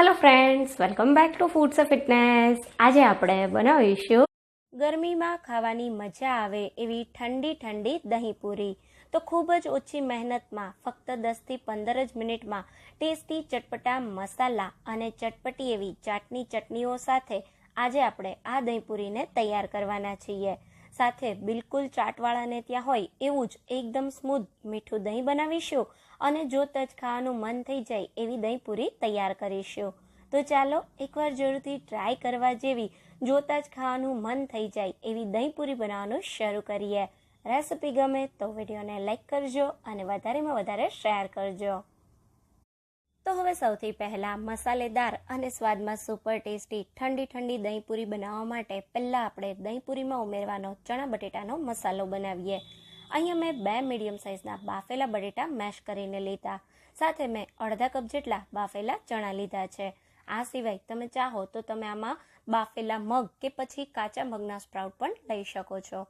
Hello friends welcome back to foods of fitness આજે આપણે બનાવીશું ગરમીમાં ખાવાની મજા આવે એવી ઠંડી ઠંડી દહીં પૂરી. તો ખૂબ જ ઓછી મહેનતમાં, ફક્ત દસથી પંદર જ મિનિટમાં, ટેસ્ટી ચટપટા મસાલા અને ચટપટી એવી ચાટની ચટણીઓ સાથે આજે આપણે આ દહીં પૂરીને તૈયાર કરવાના છીએ. સાથે બિલકુલ ચાટવાળાને ત્યાં હોય એવું જ એકદમ સ્મૂથ મીઠું દહીં બનાવીશું અને જોત જ ખાવાનું મન થઈ જાય એવી દહીં પૂરી તૈયાર કરીશું. તો ચાલો એકવાર જરૂરથી ટ્રાય કરવા જેવી જોતા જ ખાવાનું મન થઈ જાય એવી દહીં પૂરી બનાવવાનું શરૂ કરીએ. રેસિપી ગમે તો વિડીયોને લાઈક કરજો અને વધારેમાં વધારે શેર કરજો. તો હવે સૌથી પહેલાં મસાલેદાર અને સ્વાદમાં સુપર ટેસ્ટી ઠંડી ઠંડી દહીં પૂરી બનાવવા માટે પહેલાં આપણે દહીં પૂરીમાં ઉમેરવાનો ચણા બટેટાનો મસાલો બનાવીએ. અહીંયા મેં બે મીડિયમ સાઇઝના બાફેલા બટેટા મેશ કરીને લીધા. સાથે મેં અડધા કપ જેટલા બાફેલા ચણા લીધા છે. આ સિવાય તમે ચાહો તો તમે આમાં બાફેલા મગ કે પછી કાચા મગના સ્પ્રાઉટ પણ લઈ શકો છો.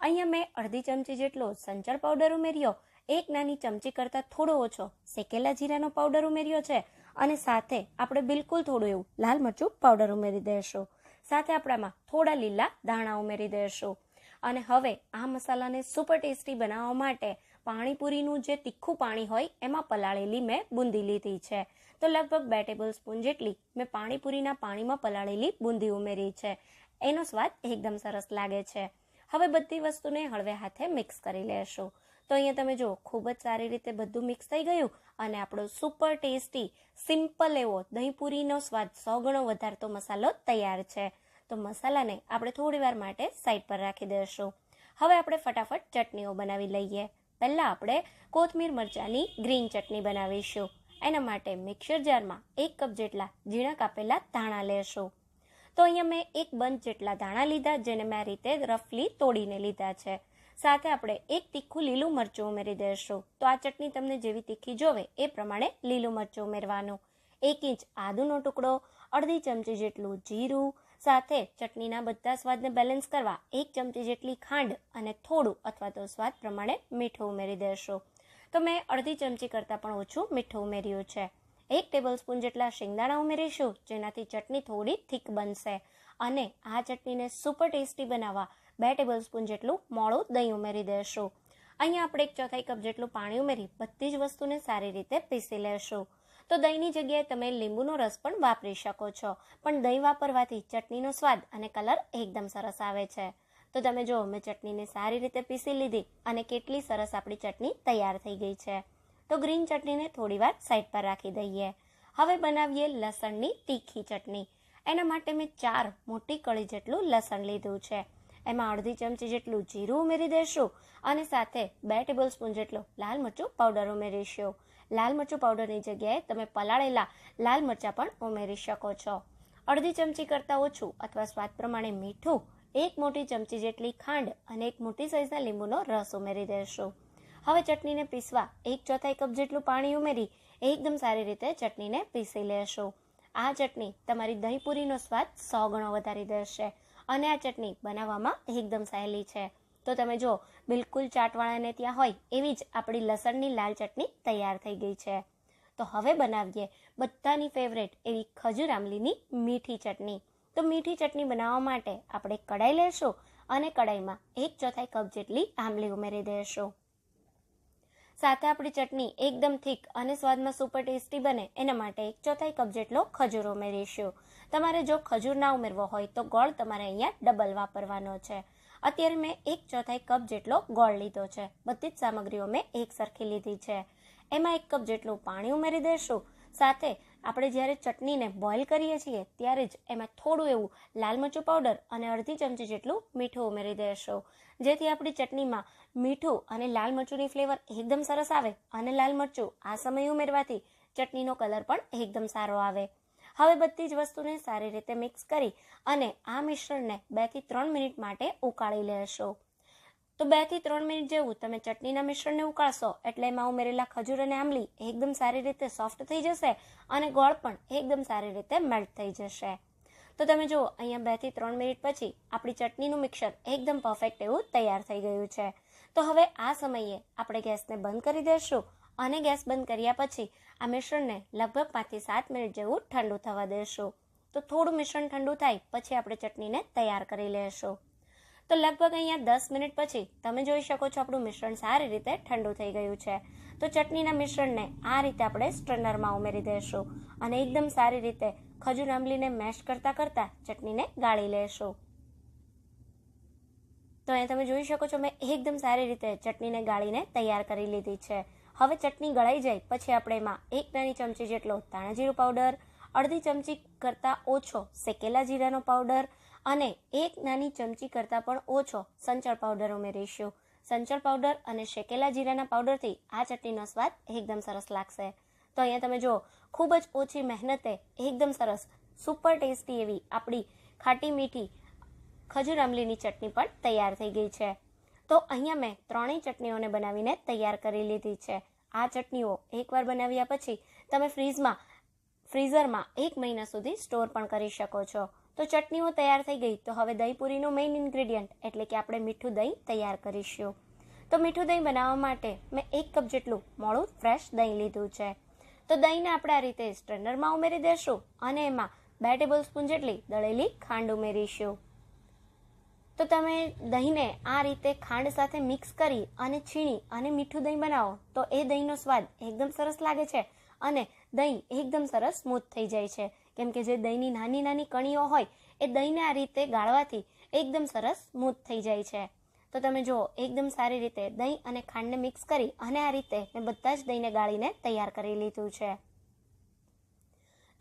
અહીંયા મેં અડધી ચમચી જેટલો સંચર પાવડર ઉમેર્યો. એક નાની ચમચી કરતાં થોડો ઓછો શેકેલા જીરાનો પાવડર ઉમેર્યો છે અને સાથે આપણે બિલકુલ થોડું એવું લાલ મરચું પાવડર ઉમેરી દઈશું સાથે આપણામાં થોડા લીલા દાણા ઉમેરી દઈશું અને હવે આ મસાલાને સુપર ટેસ્ટી બનાવવા માટે પાણીપુરીનું જે તીખું પાણી હોય એમાં પલાળેલી મેં બુંદી લીધી છે. તો લગભગ બે ટેબલ સ્પૂન જેટલી મેં પાણીપુરીના પાણીમાં પલાળેલી બુંદી ઉમેરી છે. એનો સ્વાદ એકદમ સરસ લાગે છે. હવે બધી વસ્તુને હળવે હાથે મિક્સ કરી લેશું. તો અહીંયા તમે જુઓ, ખૂબ જ સારી રીતે બધું મિક્સ થઈ ગયું અને આપણો સુપર ટેસ્ટી સિમ્પલ એવો દહીંપુરીનો સ્વાદ સો ગણો વધારતો મસાલો તૈયાર છે. તો મસાલાને આપણે થોડી વાર માટે સાઈડ પર રાખી દઈશું. હવે આપણે ફટાફટ ચટણીઓ બનાવી લઈએ. પહેલાં આપણે કોથમીર મરચાંની ગ્રીન ચટણી બનાવીશું. એના માટે મિક્સર જારમાં એક કપ જેટલા ઝીણા કાપેલા ધાણા લેશું. તો અહીંયા મેં એક બંચ જેટલા ધાણા લીધા, જેને મેં આ રીતે રફલી તોડીને લીધા છે. સાથે આપણે એક તીખું લીલું મરચું ઉમેરી દઈશું તો આ ચટણી તમને જેવી તીખી જોવે એ પ્રમાણે લીલું મરચું ઉમેરવાનું. એક ઇંચ આદુનો ટુકડો, અડધી ચમચી જેટલું જીરું, સાથે ચટણીના બધા સ્વાદને બેલેન્સ કરવા એક ચમચી જેટલી ખાંડ અને થોડું અથવા તો સ્વાદ પ્રમાણે મીઠું ઉમેરી દેશો. તો મેં અડધી ચમચી કરતાં પણ ઓછું મીઠું ઉમેર્યું છે. એક ટેબલ સ્પૂન જેટલા શેંગદાણા ઉમેરીશું, જેનાથી ચટણી થોડી થીક બનશે. અને આ ચટણીને સુપર ટેસ્ટી બનાવવા બે ટેબલ સ્પૂન જેટલું મોળું દહીં ઉમેરી દેશું. અહીંયા આપણે એક ચોથાઈ કપ જેટલું પાણી ઉમેરી બધી જ વસ્તુને સારી રીતે પીસી લેશું. તો દહીંની જગ્યાએ તમે લીંબુનો રસ પણ વાપરી શકો છો, પણ દહીં વાપરવાથી ચટણીનો સ્વાદ અને કલર એકદમ સરસ આવે છે. તો તમે જુઓ મેં ચટણીને સારી રીતે પીસી લીધી અને કેટલી સરસ આપણી ચટણી તૈયાર થઈ ગઈ છે, તો ગ્રીન ચટણીને થોડીવાર સાઈડ પર રાખી દઈએ. હવે બનાવીએ લસણની તીખી ચટણી. એના માટે મેં ચાર મોટી કળી જેટલું લસણ લીધું છે. એમાં અડધી ચમચી જેટલું જીરું ઉમેરી દેશું અને સાથે બે ટેબલ સ્પૂન જેટલો લાલ મરચું પાવડર ઉમેરીશું. લાલ મરચું પાવડરની જગ્યાએ તમે પલાળેલા લાલ મરચાં પણ ઉમેરી શકો છો. અડધી ચમચી કરતાં ઓછું અથવા સ્વાદ પ્રમાણે મીઠું એક મોટી ચમચી જેટલી ખાંડ અને એક મોટી સાઇઝના લીંબુનો રસ ઉમેરી દેશું. હવે ચટણીને પીસવા એક ચોથાઈ કપ જેટલું પાણી ઉમેરી એકદમ સારી રીતે ચટણીને પીસી લેશું. આ ચટણી તમારી દહીંપુરીનો સ્વાદ સો ગણો વધારી દેશે. અને આ ચટણી બનાવવામાં એકદમ સહેલી છે. તો તમે જો, બિલકુલ ચાટવાળાને ત્યાં હોય, એવી જ આપણી લસણની લાલ ચટણી તૈયાર થઈ ગઈ છે. તો હવે બનાવીએ બધાની ફેવરેટ એવી ખજૂર આમલીની મીઠી ચટણી. તો મીઠી ચટણી બનાવવા માટે આપણે કડાઈ લેશું અને કડાઈમાં એક ચોથાઈ કપ જેટલી આમલી ઉમેરી દઈશું સાથે આપણી ચટણી એકદમ થીક અને સ્વાદમાં સુપર ટેસ્ટી બને, એના માટે એક ચોથાઈ કપ જેટલો ખજૂર ઉમેરીશું. તમારે જો ખજૂર ના ઉમેરવો હોય તો ગોળ તમારે અહીંયા ડબલ વાપરવાનો છે. અત્યારે મેં એક ચોથાઈ કપ જેટલો ગોળ લીધો છે. બધી જ સામગ્રીઓ મેં એક સરખી લીધી છે. એમાં એક કપ જેટલું પાણી ઉમેરી દઈશું સાથે આપણે જ્યારે ચટણીને બોઇલ કરીએ છીએ ત્યારે જ એમાં થોડું એવું લાલ મરચું પાવડર અને અડધી ચમચી જેટલું મીઠું ઉમેરી દેશું. જેથી આપણી ચટણીમાં મીઠું અને લાલ મરચુંની ફ્લેવર એકદમ સરસ આવે અને લાલ મરચું આ સમયે ઉમેરવાથી ચટણીનો કલર પણ એકદમ સારો આવે. હવે બધી જ વસ્તુને સારી રીતે મિક્સ કરી અને આ મિશ્રણને બેથી ત્રણ મિનિટ માટે ઉકાળી લેશો. તો બેથી ત્રણ મિનિટ જેવું તમે ચટણીના મિશ્રણને ઉકાળશો એટલે એમાં ઉમેરેલા ખજૂર અને આંબલી એકદમ સારી રીતે સોફ્ટ થઈ જશે અને ગોળ પણ એકદમ સારી રીતે મેલ્ટ થઈ જશે. તો તમે જુઓ, અહીંયા બેથી ત્રણ મિનિટ પછી આપણી ચટણીનું મિક્સર એકદમ પરફેક્ટ એવું તૈયાર થઈ ગયું છે. તો હવે આ સમયે આપણે ગેસને બંધ કરી દઈશું અને ગેસ બંધ કર્યા પછી આ મિશ્રણને લગભગ પાંચથી સાત મિનિટ જેવું ઠંડુ થવા દેશું. તો થોડું મિશ્રણ ઠંડુ થાય, પછી આપણે ચટણીને તૈયાર કરી લેશું. તો લગભગ અહીંયા દસ મિનિટ પછી તમે જોઈ શકો છો આપણું મિશ્રણ સારી રીતે ઠંડુ થઈ ગયું છે. તો ચટણીના મિશ્રણને આ રીતે આપણે સ્ટ્રેનરમાં ઉમેરી દઈશું અને એકદમ સારી રીતે ખજૂર આંબલીને મેશ કરતાં કરતાં ચટણીને ગાળી લેશું. તો અહીંયા તમે જોઈ શકો છો મેં એકદમ સારી રીતે ચટણીને ગાળીને તૈયાર કરી લીધી છે. હવે ચટણી ગળાઈ જાય, પછી આપણે એમાં એક નાની ચમચી જેટલો ધાણાજીરું પાવડર અડધી ચમચી કરતાં ઓછો શેકેલા જીરાનો પાવડર અને એક નાની ચમચી કરતાં પણ ઓછો સંચળ પાવડર ઉમેરીશું. સંચળ પાવડર અને શેકેલા જીરાના પાવડરથી આ ચટણીનો સ્વાદ એકદમ સરસ લાગશે. તો અહીંયા તમે જુઓ, ખૂબ જ ઓછી મહેનતે એકદમ સરસ સુપર ટેસ્ટી એવી આપણી ખાટી મીઠી ખજૂર આંબલીની ચટણી પણ તૈયાર થઈ ગઈ છે. તો અહીંયા મેં ત્રણેય ચટણીઓને બનાવીને તૈયાર કરી લીધી છે. આ ચટણીઓ એકવાર બનાવ્યા પછી તમે ફ્રીઝમાં, ફ્રીઝરમાં એક મહિના સુધી સ્ટોર પણ કરી શકો છો. તો ચટણીઓ તૈયાર થઈ ગઈ. તો હવે દહીંપુરીનું મેઇન ઇન્ગ્રેડિયન્ટ એટલે કે આપણે મીઠું દહીં તૈયાર કરીશું. તો મીઠું દહીં બનાવવા માટે મેં એક કપ જેટલું મોડું ફ્રેશ દહીં લીધું છે. તો દહીંને આપણે આ રીતે સ્ટ્રેનરમાં ઉમેરી દઈશું અને એમાં બે ટેબલ સ્પૂન જેટલી દળેલી ખાંડ ઉમેરીશું. તો તમે દહીંને આ રીતે ખાંડ સાથે મિક્સ કરી અને છીણી અને મીઠું દહીં બનાવો. તો એ દહીંનો સ્વાદ એકદમ સરસ લાગે છે અને દહીં એકદમ સરસ સ્મૂથ થઈ જાય છે. કેમ કે જે દહીંની નાની નાની કણીઓ હોય, એ દહીંને આ રીતે ગાળવાથી એકદમ સરસ સ્મૂથ થઈ જાય છે. તો તમે જુઓ, એકદમ સારી રીતે દહીં અને ખાંડને મિક્સ કરી અને આ રીતે મેં બધા જ દહીંને ગાળીને તૈયાર કરી લીધું છે.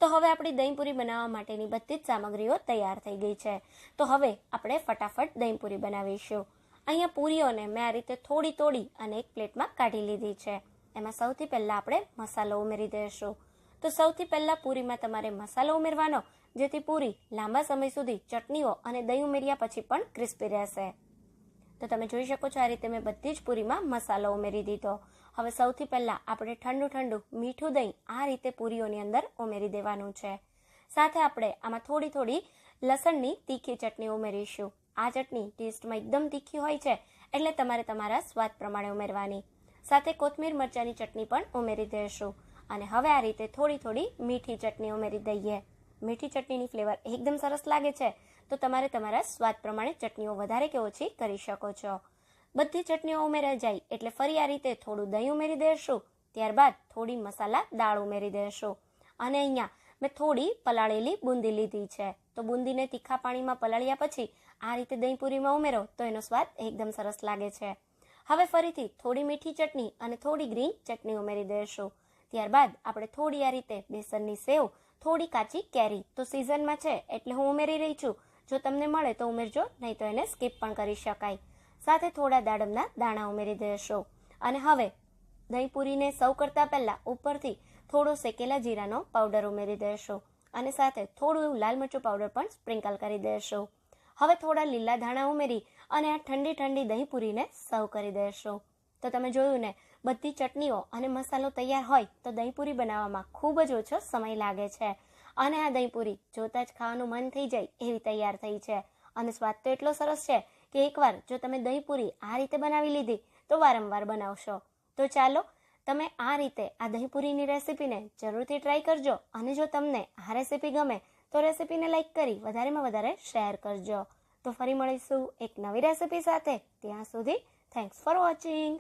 તો હવે આપણી દહીંપુરી બનાવવા માટેની બધી જ સામગ્રીઓ તૈયાર થઈ ગઈ છે. તો હવે આપણે ફટાફટ દહીંપુરી બનાવીશું. અહીંયા પૂરીઓને મેં આ રીતે થોડી તોડી અને એક પ્લેટમાં કાઢી લીધી છે. એમાં સૌથી પહેલાં આપણે મસાલો ઉમેરી દઈશું. તો સૌથી પહેલાં પૂરીમાં તમારે મસાલો ઉમેરવાનો, જેથી પૂરી લાંબા સમય સુધી ચટણીઓ અને દહીં ઉમેર્યા પછી પણ ક્રિસ્પી રહેશે. તો તમે જોઈ શકો છો આ રીતે મેં બધી જ પૂરીમાં મસાલો ઉમેરી દીધો. હવે સૌથી પહેલાં આપણે ઠંડુ ઠંડુ મીઠું દહીં આ રીતે પૂરીઓની અંદર ઉમેરી દેવાનું છે. સાથે આપણે આમાં થોડી થોડી લસણની તીખી ચટણી ઉમેરીશું. આ ચટણી ટેસ્ટમાં એકદમ તીખી હોય છે, એટલે તમારે તમારા સ્વાદ પ્રમાણે ઉમેરવાની. સાથે કોથમીર મરચાંની ચટણી પણ ઉમેરી દઈશું અને હવે આ રીતે થોડી થોડી મીઠી ચટણી ઉમેરી દઈએ. મીઠી ચટણીની ફ્લેવર એકદમ સરસ લાગે છે, તો તમારે તમારા સ્વાદ પ્રમાણે ચટણીઓ વધારે કે ઓછી કરી શકો છો. બધી ચટણીઓ ઉમેરાઈ જાય એટલે ફરી આ રીતે થોડું દહીં ઉમેરી દેશું, ત્યારબાદ થોડી મસાલા, દાળ ઉમેરી દેશું. અને અહીંયા મેં થોડી પલાળેલી બુંદી લીધી છે. તો બુંદીને તીખા પાણીમાં પલાળ્યા પછી આ રીતે દહીંપુરીમાં ઉમેરો તો એનો સ્વાદ એકદમ સરસ લાગે છે. હવે ફરીથી થોડી મીઠી ચટણી અને થોડી ગ્રીન ચટણી ઉમેરી દેશો. ત્યારબાદ આપણે થોડી આ રીતે બેસનની સેવ, થોડી કાચી કેરી. તો સિઝનમાં છે એટલે હું ઉમેરી રહી છું. જો તમને મળે તો ઉમેરજો, નહીં તો એને સ્કીપ પણ કરી શકાય. સાથે થોડા દાડમના દાણા ઉમેરી દેશો. અને હવે દહીં પૂરીને સૌ કરતા પહેલાં ઉપરથી થોડો શેકેલા જીરાનો પાવડર ઉમેરી દેશો અને સાથે થોડું એવું લાલ મરચું પાવડર પણ સ્પ્રિંકલ કરી દેશો. હવે થોડા લીલા ધાણા ઉમેરી અને આ ઠંડી ઠંડી દહીં પૂરીને સર્વ કરી દેશો. તો તમે જોયું ને, બધી ચટણીઓ અને મસાલો તૈયાર હોય તો દહીંપૂરી બનાવવામાં ખૂબ જ ઓછો સમય લાગે છે. અને આ દહીંપૂરી જોતાં જ ખાવાનું મન થઈ જાય એવી તૈયાર થઈ છે. અને સ્વાદ તો એટલો સરસ છે કે એકવાર જો તમે દહીંપૂરી આ રીતે બનાવી લીધી, તો વારંવાર બનાવશો. તો ચાલો, તમે આ રીતે આ દહીંપૂરીની રેસીપીને જરૂરથી ટ્રાય કરજો અને જો તમને આ રેસીપી ગમે, તો રેસીપીને લાઈક કરી વધારેમાં વધારે શેર કરજો. તો ફરી મળીશું એક નવી રેસીપી સાથે. ત્યાં સુધી થેન્ક્સ ફોર વોચિંગ